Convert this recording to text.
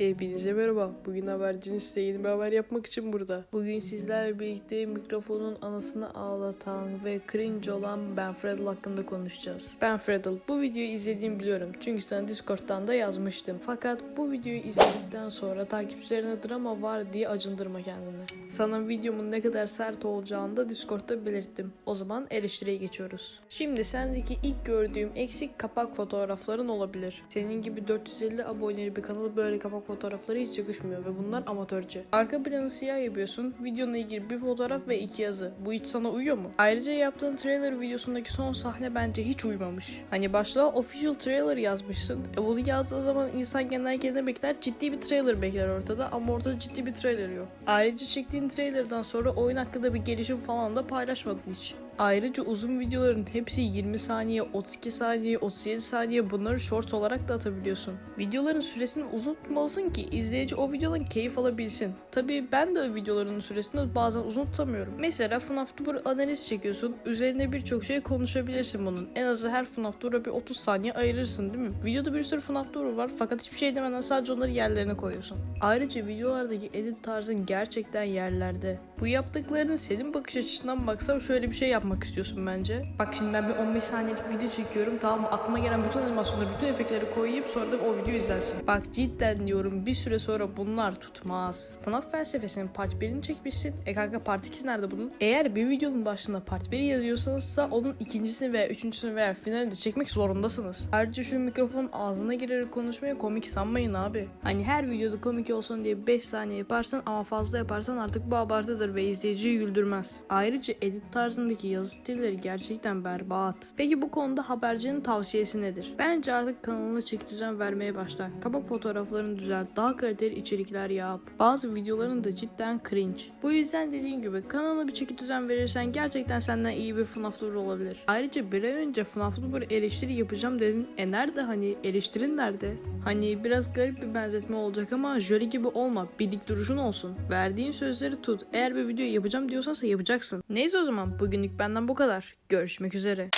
Hepinize merhaba. Bugün habercinin size yeni bir haber yapmak için burada. Bugün sizlerle birlikte mikrofonun anasını ağlatan ve cringe olan Ben Freddle hakkında konuşacağız. Ben Freddle, bu videoyu izlediğimi biliyorum. Çünkü sana Discord'dan da yazmıştım. Fakat bu videoyu izledikten sonra takipçilerine drama var diye acındırma kendini. Sana videomun ne kadar sert olacağını da Discord'da belirttim. O zaman eleştiriye geçiyoruz. Şimdi sendeki ilk gördüğüm eksik kapak fotoğrafların olabilir. Senin gibi 450 aboneli bir kanalı böyle kapak fotoğrafları hiç yakışmıyor ve bunlar amatörce. Arka planı siyah yapıyorsun, videonla ilgili bir fotoğraf ve iki yazı. Bu hiç sana uyuyor mu? Ayrıca yaptığın trailer videosundaki son sahne bence hiç uymamış. Hani başlığa official trailer yazmışsın. E bunu yazdığı zaman insan genellikle ne bekler? Ciddi bir trailer bekler ortada ama ortada ciddi bir trailer yok. Ayrıca çektiğin trailerdan sonra oyun hakkında bir gelişim falan da paylaşmadın hiç. Ayrıca uzun videoların hepsi 20 saniye, 32 saniye, 37 saniye bunları short olarak da atabiliyorsun. Videoların süresini uzun tutmalısın ki izleyici o videodan keyif alabilsin. Tabii ben de o videoların süresini bazen uzun tutamıyorum. Mesela FNAF Tour analiz çekiyorsun. Üzerine birçok şey konuşabilirsin bunun. En azı her FNAF Tour'a bir 30 saniye ayırırsın değil mi? Videoda bir sürü FNAF Tour var fakat hiçbir şey demeden sadece onları yerlerine koyuyorsun. Ayrıca videolardaki edit tarzın gerçekten yerlerde. Bu yaptıklarını senin bakış açısından baksam şöyle bir şey yapmak istiyorsun bence. Bak şimdi ben bir 15 saniyelik video çekiyorum tamam mı? Aklıma gelen bütün animasyonları, bütün efektleri koyayım sonra da o videoyu izlersin. Bak cidden diyorum bir süre sonra bunlar tutmaz. FNAF felsefesinin part 1'ini çekmişsin. E kanka part 2'si nerede bunun? Eğer bir videonun başında part 1'i yazıyorsanızsa onun ikincisini veya üçüncüsünü veya finalini de çekmek zorundasınız. Ayrıca şu mikrofonun ağzına girerek konuşmaya komik sanmayın abi. Hani her videoda komik olsun diye 5 saniye yaparsan ama fazla yaparsan artık bu abartıdır ve izleyiciyi güldürmez. Ayrıca edit tarzındaki yazı stilleri gerçekten berbat. Peki bu konuda habercinin tavsiyesi nedir? Bence artık kanalına çeki düzen vermeye başla. Kapak fotoğraflarını düzelt, daha kaliteli içerikler yap. Bazı videoların da cidden cringe. Bu yüzden dediğim gibi kanalına bir çeki düzen verirsen gerçekten senden iyi bir FNAF olabilir. Ayrıca bir ay önce FNAF Tour eleştiri yapacağım dedin. E nerede hani eleştirin nerede? Hani biraz garip bir benzetme olacak ama jöle gibi olma. Bir dik duruşun olsun. Verdiğin sözleri tut. Eğer bir video yapacağım diyorsansa yapacaksın. Neyse o zaman bugünlük benden bu kadar. Görüşmek üzere.